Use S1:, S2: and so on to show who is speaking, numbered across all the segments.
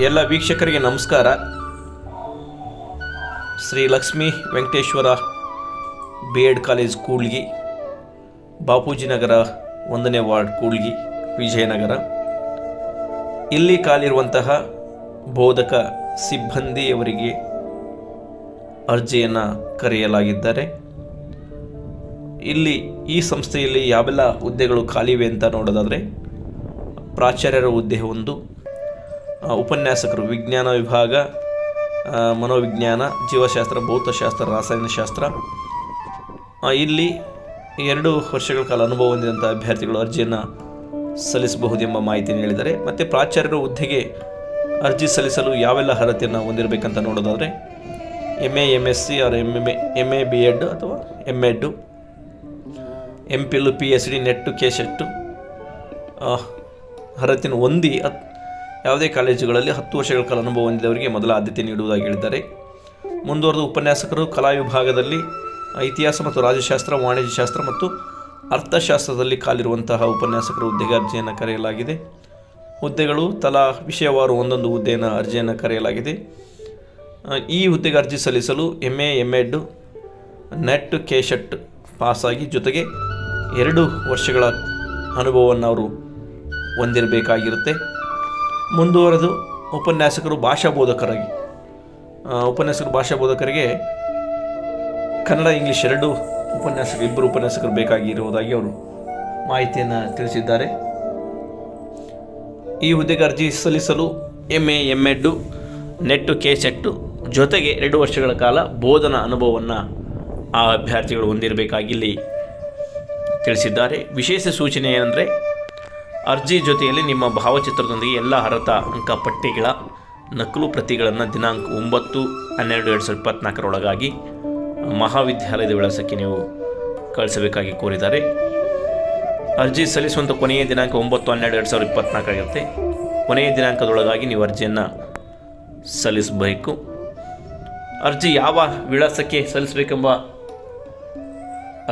S1: ಎಲ್ಲ ವೀಕ್ಷಕರಿಗೆ ನಮಸ್ಕಾರ. Shri Lakshmi Venkateshwara B Ed college Kulgi Bapuji Nagar ಒಂದನೇ ವಾರ್ಡ್ ಕೂಳ್ಗಿ ವಿಜಯನಗರ. ಇಲ್ಲಿ ಕಾಲಿರುವಂತಹ ಬೋಧಕ ಸಿಬ್ಬಂದಿಯವರಿಗೆ ಅರ್ಜಿಯನ್ನು ಕರೆಯಲಾಗಿದ್ದಾರೆ. ಇಲ್ಲಿ ಈ ಸಂಸ್ಥೆಯಲ್ಲಿ ಯಾವೆಲ್ಲ ಹುದ್ದೆಗಳು ಖಾಲಿವೆ ಅಂತ ನೋಡೋದಾದರೆ ಪ್ರಾಚಾರ್ಯರ ಹುದ್ದೆ ಒಂದು ಉಪನ್ಯಾಸಕರು, ವಿಜ್ಞಾನ ವಿಭಾಗ ಮನೋವಿಜ್ಞಾನ, ಜೀವಶಾಸ್ತ್ರ, ಭೌತಶಾಸ್ತ್ರ ರಾಸಾಯನಶಾಸ್ತ್ರ ಇಲ್ಲಿ ಎರಡು ವರ್ಷಗಳ ಕಾಲ ಅನುಭವ ಹೊಂದಿದಂಥ ಅಭ್ಯರ್ಥಿಗಳು ಅರ್ಜಿಯನ್ನು ಸಲ್ಲಿಸಬಹುದೆಂಬ ಮಾಹಿತಿಯನ್ನು ಹೇಳಿದ್ದಾರೆ. ಮತ್ತು ಪ್ರಾಚಾರ್ಯರ ಹುದ್ದೆಗೆ ಅರ್ಜಿ ಸಲ್ಲಿಸಲು ಯಾವೆಲ್ಲ ಅರ್ಹತೆಯನ್ನು ಹೊಂದಿರಬೇಕಂತ ನೋಡೋದಾದರೆ M A M S C R M M A M A B Ed ಅಥವಾ M Ed M Phil P S D NET K SET ಅರ್ಹತೆಯನ್ನು ಹೊಂದಿ ಹತ್ ಯಾವುದೇ ಕಾಲೇಜುಗಳಲ್ಲಿ ಹತ್ತು ವರ್ಷಗಳ ಕಾಲ ಅನುಭವ ಹೊಂದಿದವರಿಗೆ ಮೊದಲ ಆದ್ಯತೆ ನೀಡುವುದಾಗಿ ಹೇಳಿದ್ದಾರೆ. ಮುಂದುವರೆದ ಉಪನ್ಯಾಸಕರು ಕಲಾ ವಿಭಾಗದಲ್ಲಿ ಇತಿಹಾಸ ಮತ್ತು ರಾಜ್ಯಶಾಸ್ತ್ರ ವಾಣಿಜ್ಯಶಾಸ್ತ್ರ ಮತ್ತು ಅರ್ಥಶಾಸ್ತ್ರದಲ್ಲಿ ಕಾಲಿರುವಂತಹ ಉಪನ್ಯಾಸಕರ ಹುದ್ದೆಗೆ ಅರ್ಜಿಯನ್ನು ಕರೆಯಲಾಗಿದೆ. ಹುದ್ದೆಗಳು ತಲಾ ವಿಷಯವಾರು ಒಂದೊಂದು ಹುದ್ದೆಯನ್ನು ಅರ್ಜಿಯನ್ನು ಕರೆಯಲಾಗಿದೆ. ಈ ಹುದ್ದೆಗೆ ಅರ್ಜಿ ಸಲ್ಲಿಸಲು M A M Ed NET K SET ಪಾಸಾಗಿ ಜೊತೆಗೆ ಎರಡು ವರ್ಷಗಳ ಅನುಭವವನ್ನು ಅವರು ಹೊಂದಿರಬೇಕಾಗಿರುತ್ತೆ. ಮುಂದುವರೆದು ಉಪನ್ಯಾಸಕರು ಭಾಷಾ ಬೋಧಕರಾಗಿ ಉಪನ್ಯಾಸಕರು ಭಾಷಾ ಬೋಧಕರಿಗೆ ಕನ್ನಡ, ಇಂಗ್ಲೀಷ್ ಎರಡು ಉಪನ್ಯಾಸಕರು, ಇಬ್ಬರು ಉಪನ್ಯಾಸಕರು ಬೇಕಾಗಿರುವುದಾಗಿ ಅವರು ಮಾಹಿತಿಯನ್ನು ತಿಳಿಸಿದ್ದಾರೆ. ಈ ಹುದ್ದೆಗೆ ಅರ್ಜಿ ಸಲ್ಲಿಸಲು ಎಂ ಎ ಎಂ ಎಡ್ಡು ನೆಟ್ಟು ಕೆ ಸೆಟ್ಟು, ಜೊತೆಗೆ ಎರಡು ವರ್ಷಗಳ ಕಾಲ ಬೋಧನಾ ಅನುಭವವನ್ನು ಆ ಅಭ್ಯರ್ಥಿಗಳು ಹೊಂದಿರಬೇಕಾಗಿಲ್ಲಿ ತಿಳಿಸಿದ್ದಾರೆ. ವಿಶೇಷ ಸೂಚನೆ ಏನಂದರೆ ಅರ್ಜಿ ಜೊತೆಯಲ್ಲಿ ನಿಮ್ಮ ಭಾವಚಿತ್ರದೊಂದಿಗೆ ಎಲ್ಲ ಅರ್ಹತ ಅಂಕ ಪಟ್ಟಿಗಳ ನಕಲು ಪ್ರತಿಗಳನ್ನು ದಿನಾಂಕ ಒಂಬತ್ತು ಹನ್ನೆರಡು ಎರಡು ಸಾವಿರದ ಇಪ್ಪತ್ತ್ನಾಲ್ಕರೊಳಗಾಗಿ ಮಹಾವಿದ್ಯಾಲಯದ ವಿಳಾಸಕ್ಕೆ ನೀವು ಕಳಿಸಬೇಕಾಗಿ ಕೋರಿದ್ದಾರೆ. ಅರ್ಜಿ ಸಲ್ಲಿಸುವಂಥ ಕೊನೆಯ ದಿನಾಂಕ ಒಂಬತ್ತು ಹನ್ನೆರಡು ಎರಡು ಸಾವಿರದ ಇಪ್ಪತ್ತ್ನಾಲ್ಕಾಗಿರುತ್ತೆ ಕೊನೆಯ ದಿನಾಂಕದೊಳಗಾಗಿ ನೀವು ಅರ್ಜಿಯನ್ನು ಸಲ್ಲಿಸಬೇಕು. ಅರ್ಜಿ ಯಾವ ವಿಳಾಸಕ್ಕೆ ಸಲ್ಲಿಸಬೇಕೆಂಬ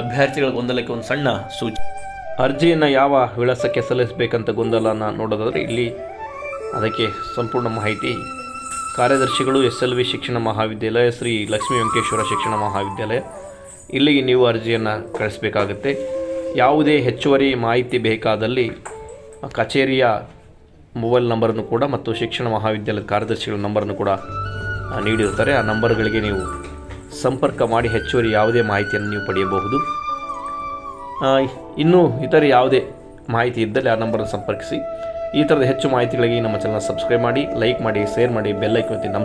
S1: ಅಭ್ಯರ್ಥಿಗಳ ಗೊಂದಲಕ್ಕೆ ಒಂದು ಸಣ್ಣ ಸೂಚನೆ. ಅರ್ಜಿಯನ್ನು ಯಾವ ವಿಳಾಸಕ್ಕೆ ಸಲ್ಲಿಸಬೇಕಂತ ಗೊಂದಲನ ನೋಡೋದಾದರೆ ಇಲ್ಲಿ ಅದಕ್ಕೆ ಸಂಪೂರ್ಣ ಮಾಹಿತಿ. ಕಾರ್ಯದರ್ಶಿಗಳು ಎಸ್ ಎಲ್ ವಿ ಶಿಕ್ಷಣ ಮಹಾವಿದ್ಯಾಲಯ, ಶ್ರೀ ಲಕ್ಷ್ಮೀ ವೆಂಕಟೇಶ್ವರ ಶಿಕ್ಷಣ ಮಹಾವಿದ್ಯಾಲಯ. ಇಲ್ಲಿಗೆ ನೀವು ಅರ್ಜಿಯನ್ನು ಕಳಿಸಬೇಕಾಗುತ್ತೆ. ಯಾವುದೇ ಹೆಚ್ಚುವರಿ ಮಾಹಿತಿ ಬೇಕಾದಲ್ಲಿ ಕಚೇರಿಯ ಮೊಬೈಲ್ ನಂಬರನ್ನು ಕೂಡ ಮತ್ತು ಶಿಕ್ಷಣ ಮಹಾವಿದ್ಯಾಲಯದ ಕಾರ್ಯದರ್ಶಿಗಳ ನಂಬರನ್ನು ಕೂಡ ನೀಡಿರ್ತಾರೆ ಆ ನಂಬರ್ಗಳಿಗೆ ನೀವು ಸಂಪರ್ಕ ಮಾಡಿ ಹೆಚ್ಚುವರಿ ಯಾವುದೇ ಮಾಹಿತಿಯನ್ನು ನೀವು ಪಡೆಯಬಹುದು. ಇನ್ನೂ ಇತರೆ ಯಾವುದೇ ಮಾಹಿತಿ ಇದ್ದಲ್ಲಿ ಆ ನಂಬರನ್ನು ಸಂಪರ್ಕಿಸಿ. ಈ ಥರದ ಹೆಚ್ಚು ಮಾಹಿತಿಗಳಿಗೆ ನಮ್ಮ ಚಾನಲ್ ಸಬ್ಸ್ಕ್ರೈಬ್ ಮಾಡಿ ಲೈಕ್ ಮಾಡಿ ಶೇರ್ ಮಾಡಿ ಬೆಲ್ಲೈಕ್ ಒತ್ತಿ ನಮಸ್ಕಾರ.